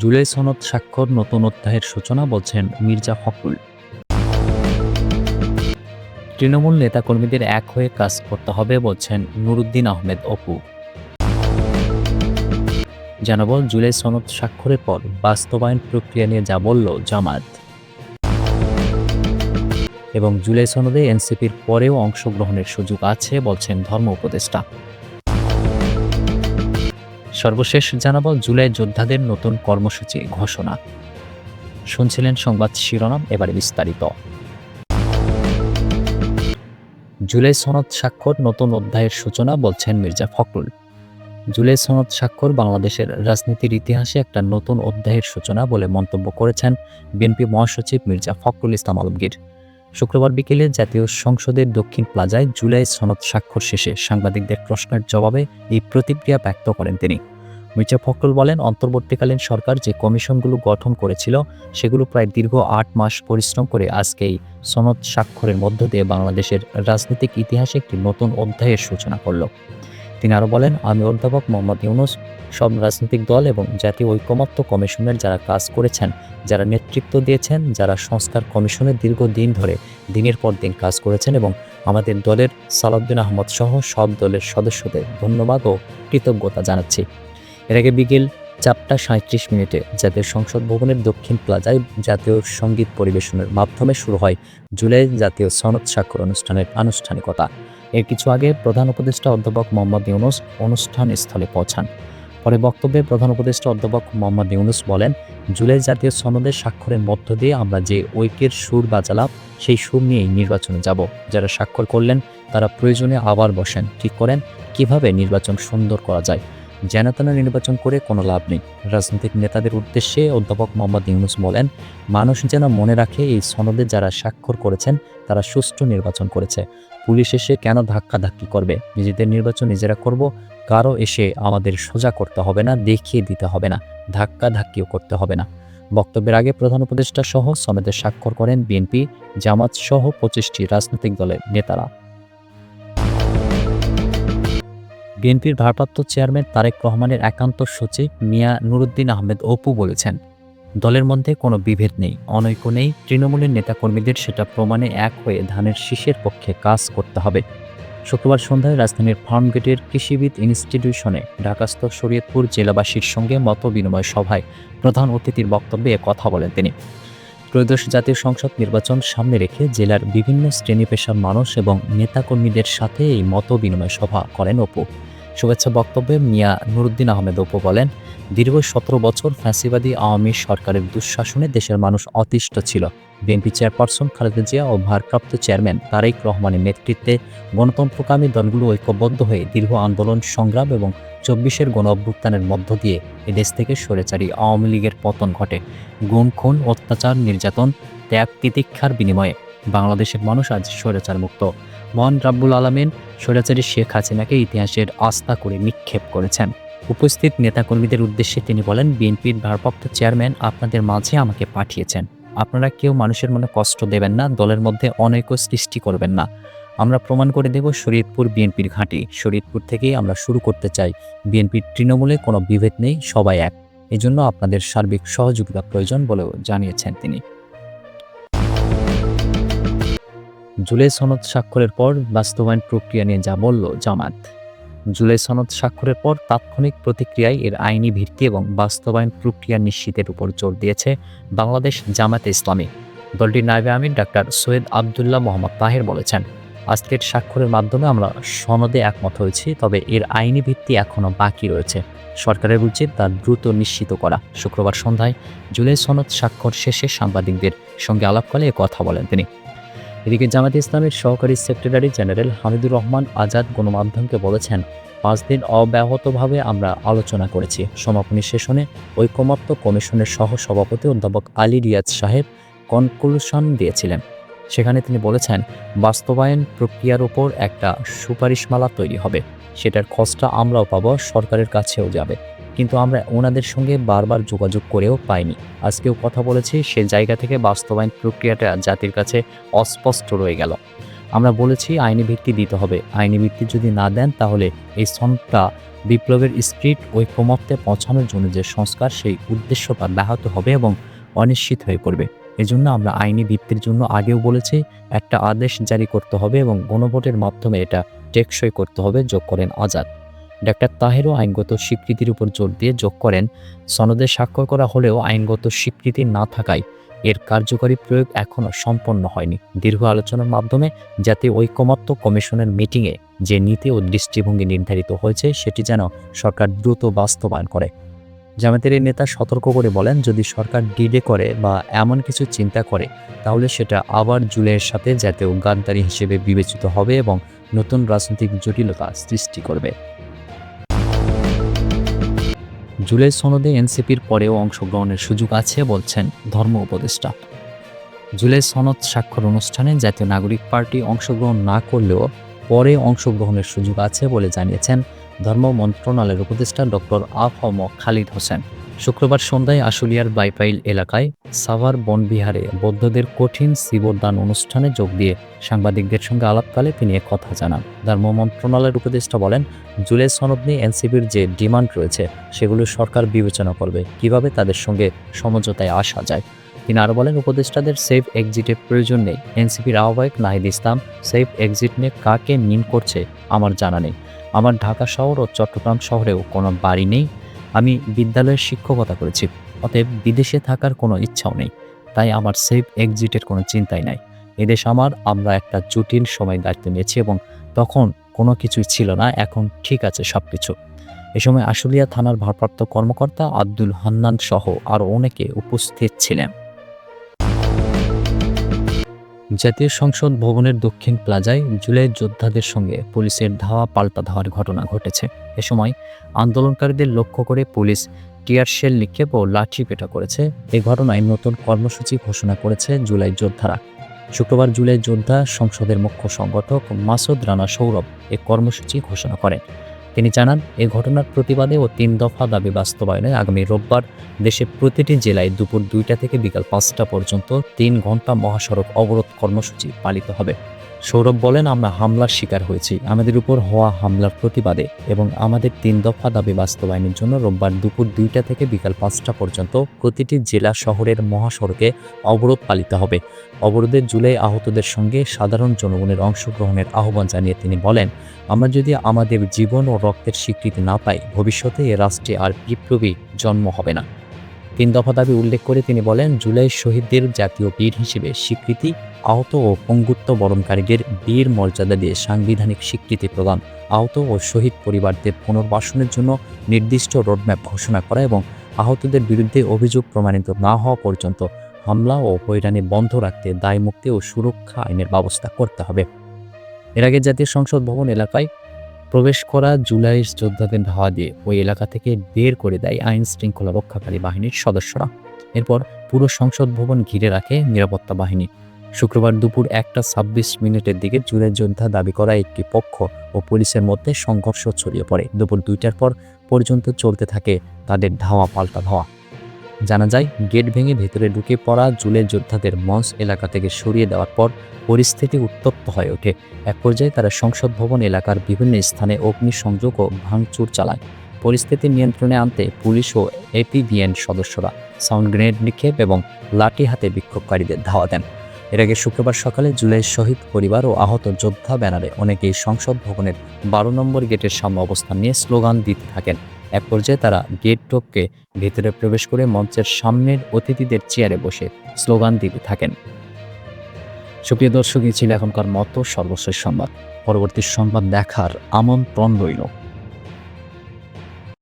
জুলাই সনদ স্বাক্ষর নতুন অধ্যায়ের সূচনা বলছেন মির্জা ফখরুল। তৃণমূল নেতাকর্মীদের এক হয়ে কাজ করতে হবে বলছেন নুরুদ্দিন আহমেদ অপু। জানাব জুলাই সনদ স্বাক্ষরের পর বাস্তবায়ন প্রক্রিয়া নিয়ে যা বলল জামাত। এবং জুলাই সনদে এনসিপির পরেও অংশগ্রহণের সুযোগ আছে বলছেন ধর্ম উপদেষ্টা। সর্বশেষ জানাব জুলাই যোদ্ধাদের নতুন কর্মসূচি ঘোষণা। শুনছিলেন সংবাদ শিরোনাম, এবারে বিস্তারিত। জুলাই সনদ স্বাক্ষর নতুন অধ্যায়ের সূচনা, বলছেন মির্জা ফখরুল। জুলাই সনদ স্বাক্ষর বাংলাদেশের রাজনীতির ইতিহাসে একটা নতুন অধ্যায়ের সূচনা বলে মন্তব্য করেছেন বিএনপি মহাসচিব মির্জা ফখরুল ইসলাম আলমগীর। শুক্রবার বিকেলে জাতীয় সংসদের দক্ষিণ প্লাজায় জুলাই সনদ স্বাক্ষর শেষে সাংবাদিকদের প্রশ্নের জবাবে এই প্রতিক্রিয়া ব্যক্ত করেন তিনি। মির্জা ফখরুল বলেন, অন্তর্বর্তীকালীন সরকার যে কমিশনগুলো গঠন করেছিল, সেগুলো প্রায় দীর্ঘ আট মাস পরিশ্রম করে আজকে এই সনদ স্বাক্ষরের মধ্য দিয়ে বাংলাদেশের রাজনৈতিক ইতিহাসে একটি নতুন অধ্যায়ের সূচনা করল। তিনি আরও বলেন, আমি অধ্যাপক মোহাম্মদ ইউনুস, সব রাজনৈতিক দল এবং জাতীয় ঐকমত্য কমিশনের যারা কাজ করেছেন, যারা নেতৃত্ব দিয়েছেন, যারা সংস্কার কমিশনের দীর্ঘদিন ধরে দিনের পর দিন কাজ করেছেন এবং আমাদের দলের সালাউদ্দিন আহমদ সহ সব দলের সদস্যদের ধন্যবাদ ও কৃতজ্ঞতা জানাচ্ছি। এর আগে বিকেল চারটা সাঁত্রিশ মিনিটে জাতীয় সংসদ ভবনের দক্ষিণ প্লাজায় জাতীয় সংগীত পরিবেশনের মাধ্যমে শুরু হয় জুলাই জাতীয় সনদ স্বাক্ষর অনুষ্ঠানের আনুষ্ঠানিকতা। এর কিছু আগে প্রধান উপদেষ্টা অধ্যাপক মোহাম্মদ ইউনুস অনুষ্ঠান স্থলে পৌঁছান। পরে বক্তব্যে প্রধান উপদেষ্টা অধ্যাপক মোহাম্মদ ইউনুস বলেন, জুলাই জাতীয় সনদের স্বাক্ষরের মধ্য দিয়ে আমরা যে ঐক্যের সুর বাজালাম, সেই সুর নিয়েই নির্বাচনে যাব। যারা স্বাক্ষর করলেন, তারা প্রয়োজনে আবার বসেন। ঠিক করেন, কীভাবে নির্বাচন সুন্দর করা যায়? জেনাতনা নির্বাচন করে কোনো লাভ নেই। রাজনৈতিক নেতাদের উদ্দেশ্যে অধ্যাপক মোহাম্মদ ইউনুস বলেন, মানুষ যেন মনে রাখে এই সনদে যারা স্বাক্ষর করেছেন, তারা সুষ্ঠু নির্বাচন করেছে। পুলিশ এসে কেন ধাক্কাধাক্কি করবে? নিজেদের নির্বাচন নিজেরা করব, কারও এসে আমাদের সোজা করতে হবে না, দেখিয়ে দিতে হবে না ধাক্কা ধাক্কিও করতে হবে না। বক্তব্যের আগে প্রধান উপদেষ্টা সহ সমেতের স্বাক্ষর করেন বিএনপি, জামাত সহ পঁচিশটি রাজনৈতিক দলের নেতারা। বিএনপির ভারপ্রাপ্ত চেয়ারম্যান তারেক রহমানের একান্ত সচিব মিয়া নুরুদ্দিন আহমেদ অপু বলেছেন, দলের মধ্যে কোনো বিভেদ নেই, অনৈক্য নেই। তৃণমূলের নেতাকর্মীদের সেটা প্রমাণে এক হয়ে ধানের শীষের পক্ষে কাজ করতে হবে। শুক্রবার সন্ধ্যায় রাজধানীর ফার্মগেটের কৃষিবিদ ইনস্টিটিউশনে ঢাকাস্থ শরীয়তপুর জেলাবাসীর সঙ্গে মত বিনিময় সভায় প্রধান অতিথির বক্তব্যে কথা বলেন তিনি। ত্রয়োদশ জাতীয় সংসদ নির্বাচন সামনে রেখে জেলার বিভিন্ন শ্রেণি পেশার মানুষ এবং নেতাকর্মীদের সাথে এই মত বিনিময় সভা করেন অপু। শুভেচ্ছা বক্তব্যে মিয়া নুরুদ্দিন আহমেদ অপু বলেন, দীর্ঘ সতেরো বছর ফ্যাসিবাদী আওয়ামী সরকারের দুঃশাসনে দেশের মানুষ অতিষ্ঠ ছিল। বিএনপি চেয়ারপারসন খালেদা জিয়া ও ভারপ্রাপ্ত চেয়ারম্যান তারেক রহমানের নেতৃত্বে গণতন্ত্রকামী দলগুলো ঐক্যবদ্ধ হয়ে দীর্ঘ আন্দোলন, সংগ্রাম এবং চব্বিশের গণ অভ্যুত্থানের মধ্য দিয়ে এদেশ থেকে সরেচারি আওয়ামী লীগের পতন ঘটে। গুণ খুন অত্যাচার, নির্যাতন, ত্যাগ, তিতিক্ষার বিনিময়ে বাংলাদেশের মানুষ আজ স্বৈরাচার মুক্ত মহান রাব্বুল আলমেন স্বৈরাচারী শেখ হাসিনাকে ইতিহাসের আস্থা করে নিক্ষেপ করেছেন। উপস্থিত নেতাকর্মীদের উদ্দেশ্যে তিনি বলেন, বিএনপির ভারপ্রাপ্ত চেয়ারম্যান আপনাদের মাঝে আমাকে পাঠিয়েছেন। আপনারা কেউ মানুষের মনে কষ্ট দেবেন না, দলের মধ্যে অনৈক্য সৃষ্টি করবেন না। আমরা প্রমাণ করে দেব শরীয়তপুর বিএনপির ঘাঁটি। শরীয়তপুর থেকেই আমরা শুরু করতে চাই। বিএনপির তৃণমূলে কোনো বিভেদ নেই, সবাই এক। এজন্য আপনাদের সার্বিক সহযোগিতা প্রয়োজন বলেও জানিয়েছেন তিনি। জুলাই সনদ স্বাক্ষরের পর বাস্তবায়ন প্রক্রিয়া নিয়ে যা বলল জামাত। জুলাই সনদ স্বাক্ষরের পর তাৎক্ষণিক প্রতিক্রিয়ায় এর আইনি ভিত্তি এবং বাস্তবায়ন প্রক্রিয়া নিশ্চিতের উপর জোর দিয়েছে বাংলাদেশ জামাতে ইসলামী। দলটির নায়বে আমির ডাক্তার সৈয়দ আবদুল্লাহ মোহাম্মদ তাহের বলেছেন, আজকের স্বাক্ষরের মাধ্যমে আমরা সনদে একমত হয়েছি, তবে এর আইনি ভিত্তি এখনও বাকি রয়েছে। সরকারের উচিত তা দ্রুত নিশ্চিত করা। শুক্রবার সন্ধ্যায় জুলাই সনদ স্বাক্ষর শেষে সাংবাদিকদের সঙ্গে আলাপকালে কথা বলেন তিনি। এদিকে জামাত ইসলামের সহকারী সেক্রেটারি জেনারেল হামিদুর রহমান আজাদ গণমাধ্যমকে বলেছেন, পাঁচ দিন অব্যাহতভাবে আমরা আলোচনা করেছি। সমাপনী সেশনে ঐকমত্য কমিশনের সহ সভাপতি অধ্যাপক আলী রিয়াজ সাহেব কনক্লুশন দিয়েছিলেন। সেখানে তিনি বলেছেন, বাস্তবায়ন প্রক্রিয়ার উপর একটা সুপারিশমালা তৈরি হবে। সেটার খসটা আমরাও পাবো, সরকারের কাছেও যাবে। কিন্তু আমরা ওনাদের সঙ্গে বারবার যোগাযোগ করেও পাইনি। আজকেও কথা বলেছি, সে জায়গা থেকে বাস্তবায়ন প্রক্রিয়াটা জাতির কাছে অস্পষ্ট রয়ে গেল। আমরা বলেছি, আইনি ভিত্তি দিতে হবে। আইনি ভিত্তি যদি না দেন, তাহলে এই সনদটা বিপ্লবের স্পিরিট ঐক্যমত্যে পৌঁছানোর জন্য যে সংস্কার, সেই উদ্দেশ্য বা ব্যাহত হবে এবং অনিশ্চিত হয়ে পড়বে। এজন্য আমরা আইনি ভিত্তির জন্য আগেও বলেছি, একটা আদেশ জারি করতে হবে এবং গণভোটের মাধ্যমে এটা টেকসই করতে হবে, যোগ করেন আজাদ। ডাক্তার তাহেরও আইনগত স্বীকৃতির উপর জোর দিয়ে যোগ করেন। সনদে স্বাক্ষর করা হলেও আইনগত স্বীকৃতি না থাকায় এর কার্যকরী প্রয়োগ এখনও সম্পন্ন হয়নি। দীর্ঘ আলোচনার মাধ্যমে জাতীয় ঐকমত্য কমিশনের মিটিংয়ে যে নীতি ও দৃষ্টিভঙ্গি নির্ধারিত হয়েছে, সেটি যেন সরকার দ্রুত বাস্তবায়ন করে। জামাতের এই নেতা সতর্ক করে বলেন, যদি সরকার ডিডে করে বা এমন কিছু চিন্তা করে, তাহলে সেটা আবার জুলাইয়ের সাথে জাতীয় গাদ্দারি হিসেবে বিবেচিত হবে এবং নতুন রাজনৈতিক জটিলতা সৃষ্টি করবে। জুলাই সনদে এনসিপির পরেও অংশগ্রহণের সুযোগ আছে বলছেন ধর্ম উপদেষ্টা। জুলাই সনদ স্বাক্ষর অনুষ্ঠানে জাতীয় নাগরিক পার্টি অংশগ্রহণ না করলেও পরে অংশগ্রহণের সুযোগ আছে বলে জানিয়েছেন ধর্ম মন্ত্রণালয়ের উপদেষ্টা ডক্টর আফম খালিদ হোসেন। শুক্রবার সন্ধ্যায় আশুলিয়ার বাইপাইল এলাকায় সাভার বনবিহারে বৌদ্ধদের কঠিন শিবদান অনুষ্ঠানে যোগ দিয়ে সাংবাদিকদের সঙ্গে আলাপকালে তিনি কথা জানান। ধর্ম মন্ত্রণালয়ের উপদেষ্টা বলেন, জুলাই সনদ নিয়ে এনসিপির যে ডিমান্ড রয়েছে, সেগুলো সরকার বিবেচনা করবে, কীভাবে তাদের সঙ্গে সমঝোতায় আসা যায়। তিনি আরও বলেন, উপদেষ্টাদের সেফ এক্সিটের প্রয়োজন নেই। এনসিপির আহ্বায়ক নাহিদ ইসলাম, সেফ এক্সিট নিয়ে কাকে মিন করছে, আমার জানা নেই। আমার ঢাকা শহর ও চট্টগ্রাম শহরেও কোনো বাড়ি নেই আমি বিদ্যালয়ের শিক্ষকতা করেছি, অতএব বিদেশে থাকার কোনো ইচ্ছাও নেই। তাই আমার সেফ এক্সিটের কোনো চিন্তাই নাই। এদেশ আমার, আমরা একটা জটিল সময় দায়িত্ব নিয়েছি এবং তখন কোনো কিছুই ছিল না, এখন ঠিক আছে সব কিছু এ সময় আশুলিয়া থানার ভারপ্রাপ্ত কর্মকর্তা আব্দুল হান্নান সহ আরও অনেকে উপস্থিত ছিলেন। জাতীয় সংসদ ভবনের দক্ষিণ প্লাজায় জুলাই যোদ্ধাদের সঙ্গে পুলিশের ধাওয়া পাল্টা ধাওয়ার ঘটনা ঘটেছে। এ সময় আন্দোলনকারীদের লক্ষ্য করে পুলিশ টিয়ার শেল নিক্ষেপ ও লাঠি পেটা করেছে। এই ঘটনায় নতুন কর্মসূচি ঘোষণা করেছে জুলাই যোদ্ধারা। শুক্রবার জুলাই যোদ্ধা সংসদের মুখ্য সংগঠক মাসুদ রানা সৌরভ এ কর্মসূচি ঘোষণা করেন। তিনি জানান, এ ঘটনার প্রতিবাদে ও তিন দফা দাবি বাস্তবায়নে আগামী রোববার দেশে প্রতিটি জেলায় দুপুর দুইটা থেকে বিকাল পাঁচটা পর্যন্ত তিন ঘণ্টা মহাসড়ক অবরোধ কর্মসূচি পালিত হবে। সৌরভ বলেন, আমরা হামলার শিকার হয়েছি। আমাদের উপর হওয়া হামলার প্রতিবাদে এবং আমাদের তিন দফা দাবি বাস্তবায়নের জন্য রোববার দুপুর দুইটা থেকে বিকাল পাঁচটা পর্যন্ত প্রতিটি জেলা শহরের মহাসড়কে অবরোধ পালিত হবে। অবরোধের জুলাই আহতদের সঙ্গে সাধারণ জনগণের অংশগ্রহণের আহ্বান জানিয়ে তিনি বলেন, আমরা যদি আমাদের জীবন ও রক্তের স্বীকৃতি না পাই, ভবিষ্যতে এ রাষ্ট্রে আর বিপ্লবী জন্ম হবে না। তিন দফা দাবি উল্লেখ করে তিনি বলেন, জুলাই শহীদদের জাতীয় বীর হিসেবে স্বীকৃতি, আহত ও পঙ্গুত্ব বরণকারীদের বীর মর্যাদা দিয়ে সাংবিধানিক স্বীকৃতি প্রদান, আহত ও শহীদ পরিবারদের পুনর্বাসনের জন্য নির্দিষ্ট রোডম্যাপ ঘোষণা করা এবং আহতদের বিরুদ্ধে অভিযোগ প্রমাণিত না হওয়া পর্যন্ত হামলা ও হয়রানি বন্ধ রাখতে দায়মুক্তি ও সুরক্ষা আইনের ব্যবস্থা করতে হবে। এর আগে জাতীয় সংসদ ভবন এলাকায় প্রবেশ করা জুলাই যোদ্ধাদের ধাওয়া দিয়ে ওই এলাকা থেকে বের করে দেয় আইন শৃঙ্খলা রক্ষাকারী বাহিনীর সদস্যরা। এরপর পুরো সংসদ ভবন ঘিরে রাখে নিরাপত্তা বাহিনী। শুক্রবার দুপুর একটা ছাব্বিশ মিনিটের দিকে জুলাই যোদ্ধা দাবি করা একটি পক্ষ ও পুলিশের মধ্যে সংঘর্ষ ছড়িয়ে পড়ে। দুপুর দুইটার পর পর্যন্ত চলতে থাকে তাদের ধাওয়া পাল্টা ধাওয়া। জানা যায়, গেট ভেঙে ভেতরে ঢুকে পড়া জুলাই যোদ্ধাদের মঞ্চ এলাকা থেকে সরিয়ে দেওয়ার পর পরিস্থিতি উত্তপ্ত হয়ে ওঠে। এক পর্যায়ে তারা সংসদ ভবন এলাকার বিভিন্ন স্থানে অগ্নিসংযোগ ও ভাঙচুর চালায়। পরিস্থিতি নিয়ন্ত্রণে আনতে পুলিশ ও এপিবিএন সদস্যরা সাউন্ড গ্রেনেড নিক্ষেপ এবং লাঠি হাতে বিক্ষোভকারীদের ধাওয়া দেন। এর আগে শুক্রবার সকালে জুলাই শহীদ পরিবার ও আহত যোদ্ধা ব্যানারে অনেকেই সংসদ ভবনের বারো নম্বর গেটের সামনে অবস্থান নিয়ে স্লোগান দিতে থাকেন। এক পর্যায়ে তারা গেট টপকে ভেতরে প্রবেশ করে মঞ্চের সামনের অতিথিদের চেয়ারে বসে স্লোগান দিতে থাকেন। সুপ্রিয় দর্শক, এই ছিল এখনকার মতো সর্বশেষ সংবাদ। পরবর্তী সংবাদ দেখার আমন্ত্রণ রইল।